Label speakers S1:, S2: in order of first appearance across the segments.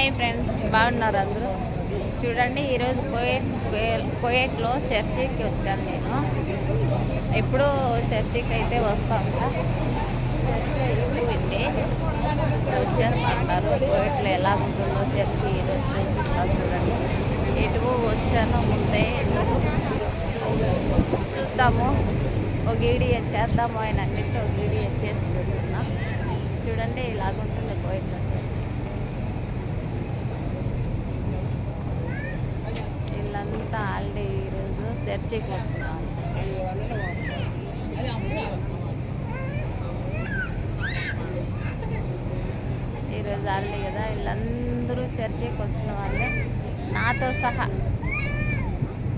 S1: Hi friends బాగున్నారు అందరూ? చూడండి ఈరోజు కోయట్ కోయట్లో చర్చికి వచ్చాను నేను. ఎప్పుడూ చర్చికి అయితే వస్తా. ఉంటా చర్చి వచ్చేస్తా ఉంటారు కోయట్లో ఎలా ఉంటుందో చర్చి ఈరోజు చూపిస్తాను చూడండి. ఎటు వచ్చాను ముందే చూద్దాము. ఒక వీడియో చేద్దాము ఆయన అన్నింటి ఒక వీడియో చేసి చూడండి ఇలాగుంటుంది కోయట్లో చర్చి వీళ్ళంతా హాలిడే ఈరోజు చర్చికి వచ్చినాం. ఈరోజు హాలిడే కదా వీళ్ళందరూ చర్చికి వచ్చిన వాళ్ళే. నాతో సహా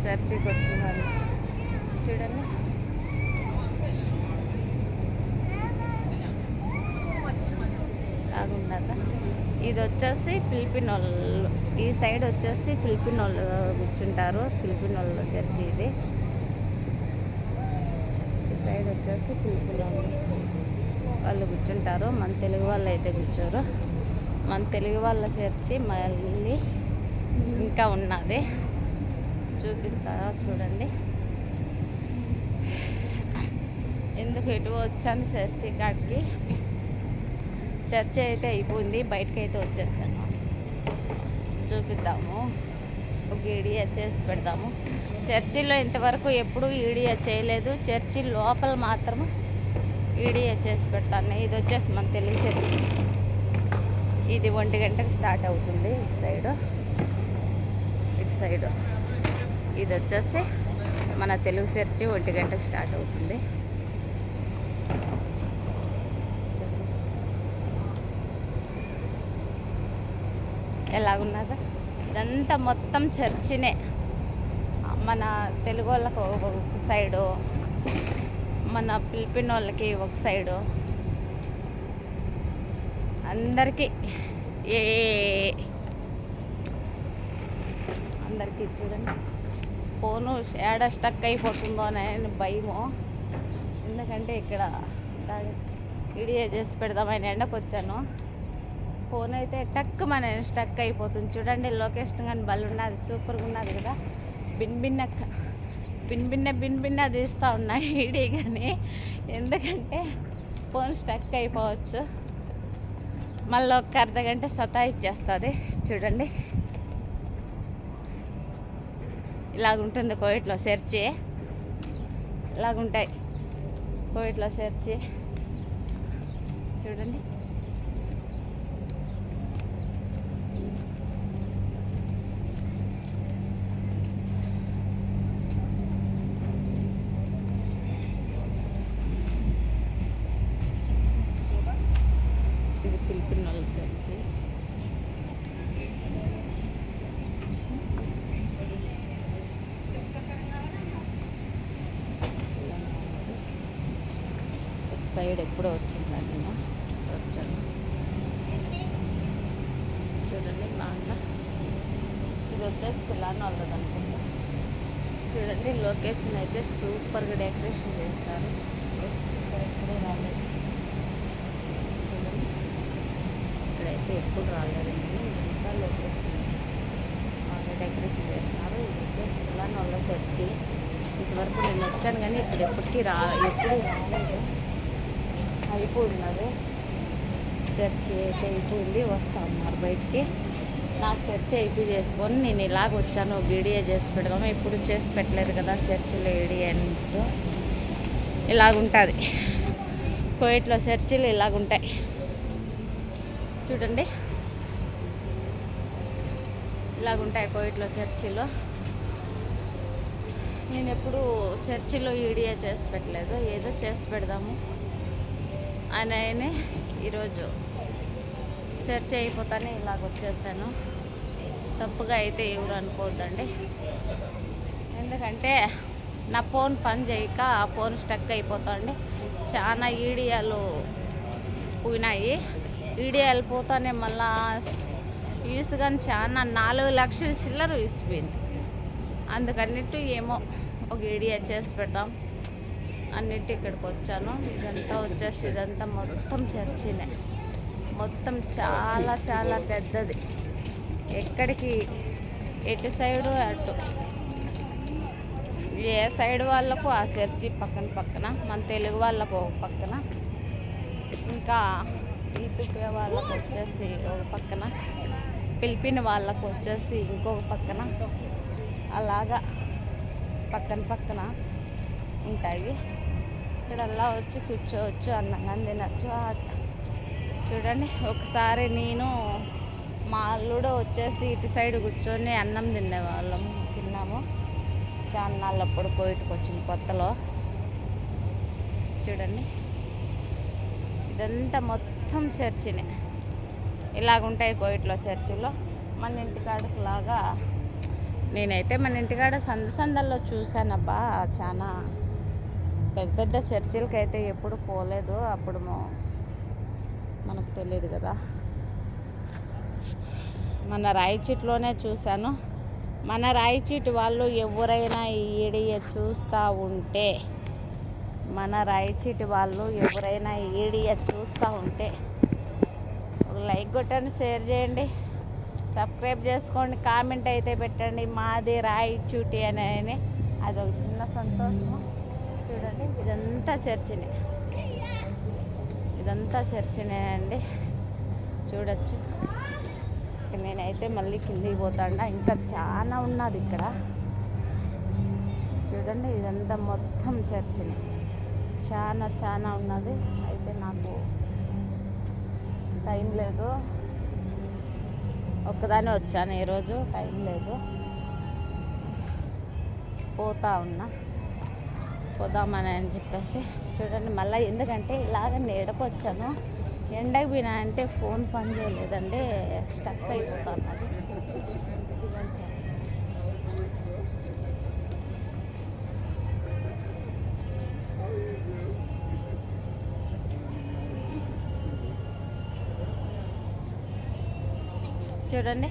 S1: చర్చికి వచ్చిన వాళ్ళు. చూడండి. కాకుండా ఇది వచ్చేసి ఫిలిపిన్ వాళ్ళు ఈ సైడ్ వచ్చేసి ఫిలిపిన్ వాళ్ళు కూర్చుంటారు ఫిలిపిన్ వాళ్ళు చర్చి ఇది. ఈ సైడ్ వచ్చేసి ఫిలిపిన్ వాళ్ళు వాళ్ళు కూర్చుంటారు మన తెలుగు వాళ్ళు అయితే కూర్చోరు. మన తెలుగు వాళ్ళ చర్చి మళ్ళీ ఇంకా ఉన్నది. చూపిస్తారా చూడండి. ఎందుకు ఎటు వచ్చాను చర్చి కాడికి? చర్చ అయితే అయిపోయింది. బయటకు అయితే వచ్చేసాను. చూపిద్దాము. ఒక ఈడియా చేసి పెడదాము. చర్చిలో ఇంతవరకు ఎప్పుడు ఈడియా చేయలేదు. చర్చి లోపల మాత్రం ఈడియా చేసి పెడతాను. ఇది వచ్చేసి మన తెలుగు చర్చి ఇది ఒంటి గంటకు స్టార్ట్ అవుతుంది. ఇటు సైడ్. ఇటు సైడ్. ఇది వచ్చేసి మన తెలుగు చర్చి ఒంటి గంటకు స్టార్ట్ అవుతుంది. ఎలాగున్నదా? ఇదంతా మొత్తం చర్చినే. మన తెలుగు వాళ్ళకి ఒక సైడు మన ఫిలిపిన్ వాళ్ళకి ఒక సైడు. అందరికీ ఏ అందరికీ చూడండి. ఫోను ఏడ స్టక్ అయిపోతుందో అనే భయము. ఎందుకంటే ఇక్కడ వీడియో చేసి పెడదామని ఎండకు వచ్చాను ఫోన్ అయితే టక్ మన స్టక్ అయిపోతుంది. చూడండి లొకేషన్ కానీ బల్ ఉన్నది సూపర్గా ఉన్నది కదా. బిన్ బిన్న బిన్ బిన్న బిన్ బిన్న తీస్తూ ఉన్నాయి ఈడీ కానీ ఎందుకంటే ఫోన్ స్టక్ అయిపోవచ్చు. మళ్ళీ ఒక అర్ధ గంట ఇచ్చేస్తుంది చూడండి. ఇలాగుంటుంది కోవిట్లో సెర్చి. ఇలాగుంటాయి కోవిట్లో సెర్చి. చూడండి. ఇది ఫిలిపిన్ చర్చి ఒక సైడ్ ఎప్పుడో వచ్చిందండి వచ్చాను. చూడండి మా అన్న ఇది వచ్చేసి సిలాన్ వాళ్ళది అనుకుంటా. చూడండి లొకేషన్ అయితే సూపర్గా డెకరేషన్ చేస్తారు ఇక్కడ ఎప్పుడూ రాలేదు చూడండి ఇక్కడైతే ఎప్పుడు రాలేదండి. ఇంకా లొకేషన్ డెకరేషన్ చేసినారు ఇది వచ్చేసి సిలాన్ వాళ్ళ చర్చి ఇంతవరకు నేను వచ్చాను కానీ ఇక్కడ ఎప్పటికీ రా ఎప్పుడు రాలేదు. అయిపోయినారు చర్చి అయితే అయిపోయింది. వస్తా ఉన్నారు బయటికి. నాకు చర్చి అయిపోయి చేసుకొని నేను ఇలాగ వచ్చాను. ఒక వీడియో చేసి పెడదాము? ఇప్పుడు చేసి పెట్టలేదు కదా చర్చిలో ఏడియా అంటూ ఇలాగుంటుంది కోయిట్లో చర్చిలు ఇలాగుంటాయి చూడండి. ఇలాగుంటాయి కోయిట్లో చర్చిలో. నేను ఎప్పుడు చర్చిలో ఈడియా చేసి పెట్టలేదు. ఏదో చేసి పెడదాము అని ఆయనే ఈరోజు చర్చి అయిపోతానే ఇలాగ వచ్చేసాను. తప్పుగా అయితే ఎవరు అనుకోవద్దండి. ఎందుకంటే నా ఫోన్ పని చేయక ఆ ఫోన్ స్టక్ అయిపోతుంది చాలా ఈడియాలు పోయినాయి. ఈడియాలు పోతానే మళ్ళా యూస్ కానీ చాలా నాలుగు లక్షల చిల్లర యూసిపోయింది అందుకన్నట్టు ఏమో ఒక ఈడియా చేసి పెట్టాం అన్నిటి ఇక్కడికి వచ్చాను. ఇదంతా వచ్చేసి ఇదంతా మొత్తం చర్చినే. మొత్తం చాలా చాలా పెద్దది. ఎక్కడికి? ఎటు సైడు? అటు. ఏ సైడ్ వాళ్ళకు? ఆ చర్చి పక్కన పక్కన. మన తెలుగు వాళ్ళకు ఒక పక్కన. ఇంకా ఈతుపే వాళ్ళకు వచ్చేసి ఒక పక్కన. పిలిపిన వాళ్ళకు వచ్చేసి ఇంకొక పక్కన అలాగా పక్కన పక్కన ఉంటాయి. ఇక్కడల్లా వచ్చి కూర్చోవచ్చు అన్నంగా తినచ్చు చూడండి. ఒకసారి నేను మా అల్లుడు వచ్చేసి ఇటు సైడ్ కూర్చొని అన్నం తినేవాళ్ళం తిన్నాము. చాన్నాళ్ళప్పుడు కోయిట్కి వచ్చిన కొత్తలో. చూడండి. ఇదంతా మొత్తం చర్చినే. ఇలాగుంటాయి కోయిట్లో చర్చిలో. మన ఇంటికాడకు లాగా నేనైతే మన ఇంటికాడ సంద సందల్లో చూశానబ్బా. చాలా పెద్ద పెద్ద చర్చిలకి అయితే ఎప్పుడు పోలేదు. అప్పుడు మనకు తెలియదు కదా. మన రాయిచీట్లోనే చూశాను. మన రాయిచీటి వాళ్ళు ఎవరైనా ఈడియ చూస్తూ ఉంటే మన రాయిచీటి వాళ్ళు ఎవరైనా ఈడియ చూస్తూ ఉంటే లైక్ కొట్టండి షేర్ చేయండి. సబ్స్క్రైబ్ చేసుకోండి కామెంట్ అయితే పెట్టండి. మాది రాయిచూటి అని అని. అదొక చిన్న సంతోషం చూడండి ఇదంతా చర్చినే. ఇదంతా చర్చినే అండి. చూడొచ్చు. నేనైతే మళ్ళీ కిందికి పోతాండా. ఇంకా చాలా ఉన్నది ఇక్కడ. చూడండి ఇదంతా మొత్తం చర్చిని. చాలా చాలా ఉన్నది. అయితే నాకు టైం లేదు. ఒక్కదానే వచ్చాను ఈరోజు టైం లేదు. పోతా ఉన్నా. పోదామని అని చెప్పేసి చూడండి మళ్ళీ ఎందుకంటే ఇలాగ నీడకు వచ్చాను ఎండకు పోయినా అంటే ఫోన్ పని చేయలేదండి స్టక్ అయిపోతాను. చూడండి.